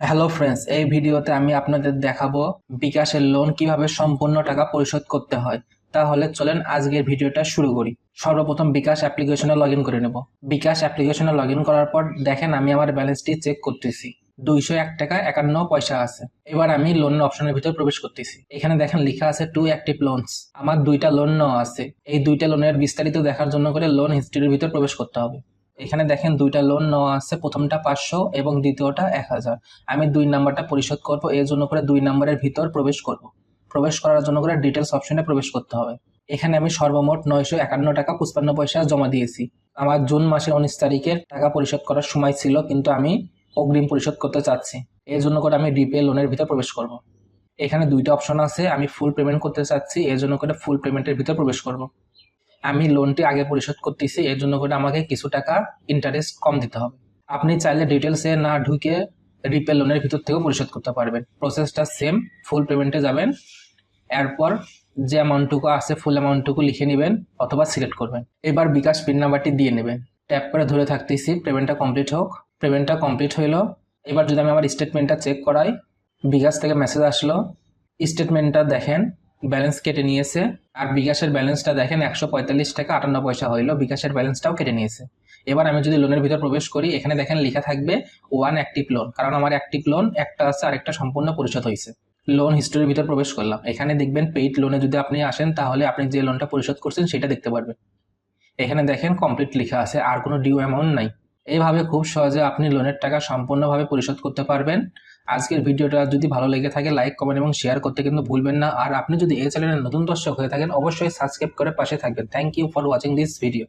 Hello friends এই ভিডিওতে আমি আপনাদের দেখাবো বিকাশের লোন কীভাবে সম্পূর্ণ টাকা পরিশোধ করতে হয়। তাহলে চলেন আজকের ভিডিওটা শুরু করি। সর্বপ্রথম বিকাশ অ্যাপ্লিকেশনে লগ করে নেব। বিকাশ অ্যাপ্লিকেশনে লগ করার পর দেখেন আমি আমার ব্যালেন্সটি চেক করতেছি। দুইশো এক টাকা একান্ন পয়সা আছে। এবার আমি লোন অপশনের ভিতরে প্রবেশ করতেছি। এখানে দেখেন লেখা আছে টু অ্যাক্টিভ লোনস আমার দুইটা লোন নেওয়া আছে। এই দুইটা লোনের বিস্তারিত দেখার জন্য করে লোন হিস্ট্রির ভিতরে প্রবেশ করতে হবে। এখানে দেখেন দুইটা লোন নেওয়া আছে, প্রথমটা পাঁচশো এবং দ্বিতীয়টা এক হাজার। আমি দুই নাম্বারটা পরিশোধ করব, এর জন্য করে দুই নাম্বারের ভিতর প্রবেশ করব। প্রবেশ করার জন্য করে ডিটেলস অপশনে প্রবেশ করতে হবে। এখানে আমি সর্বমোট নয়শো একান্ন টাকা পঁচপান্ন পয়সা জমা দিয়েছি। আমার জুন মাসের উনিশ তারিখের টাকা পরিশোধ করার সময় ছিল, কিন্তু আমি অগ্রিম পরিশোধ করতে চাচ্ছি। এর জন্য করে আমি ডিপে লোনের ভিতর প্রবেশ করব। এখানে দুইটা অপশন আছে, আমি ফুল পেমেন্ট করতে চাচ্ছি, এর জন্য করে ফুল পেমেন্টের ভিতর প্রবেশ করব। আমি লোনটি আগে পরিশোধ করতেছি, এর জন্য করে আমাকে কিছু টাকা ইন্টারেস্ট কম দিতে হবে। আপনি চাইলে ডিটেলসে না ঢুকে রিপে লোনের ভিতর থেকেও পরিশোধ করতে পারবেন। প্রসেসটা সেম ফুল পেমেন্টে যাবেন। এরপর যে অ্যামাউন্টটুকু আছে ফুল অ্যামাউন্টটুকু লিখে নেবেন অথবা সিলেক্ট করবেন। এবার বিকাশ পিন নাম্বারটি দিয়ে নেবেন। ট্যাপ করে ধরে থাকতেছি পেমেন্টটা কমপ্লিট হোক। পেমেন্টটা কমপ্লিট হইল। এবার যদি আমি আমার স্টেটমেন্টটা চেক করাই, বিকাশ থেকে মেসেজ আসলো। স্টেটমেন্টটা দেখেন ব্যালেন্স কেটে নিয়েছে। আর বিকাশের ব্যালেন্সটা দেখেন, একশো পঁয়তাল্লিশ টাকা আটান্ন পয়সা হইল। বিকাশের ব্যালেন্সটাও কেটে নিয়েছে। এবার আমি যদি লোনের ভিতর প্রবেশ করি, এখানে দেখেন লেখা থাকবে ওয়ান অ্যাক্টিভ লোন কারণ আমার অ্যাক্টিভ লোন একটা আছে আর একটা সম্পূর্ণ পরিশোধ হয়েছে লোন হিস্টোরির ভিতর প্রবেশ করলাম। এখানে দেখবেন পেইড লোনে যদি আপনি আসেন, তাহলে আপনি যে লোনটা পরিশোধ করছেন, সেটা দেখতে পারবেন। এখানে দেখেন কমপ্লিট লেখা আছে, আর কোনো ডিউ অ্যামাউন্ট নাই। এইভাবে খুব সহজে আপনি লোনের টাকা সম্পূর্ণভাবে পরিশোধ করতে পারবেন। আজকের ভিডিওটা যদি ভালো লেগে থাকে লাইক কমেন্ট এবং শেয়ার করতে কিন্তু ভুলবেন না। আর আপনি যদি এই চ্যানেলের নতুন দর্শক হয়ে থাকেন, অবশ্যই সাবস্ক্রাইব করে পাশে থাকবেন। Thank you for watching this video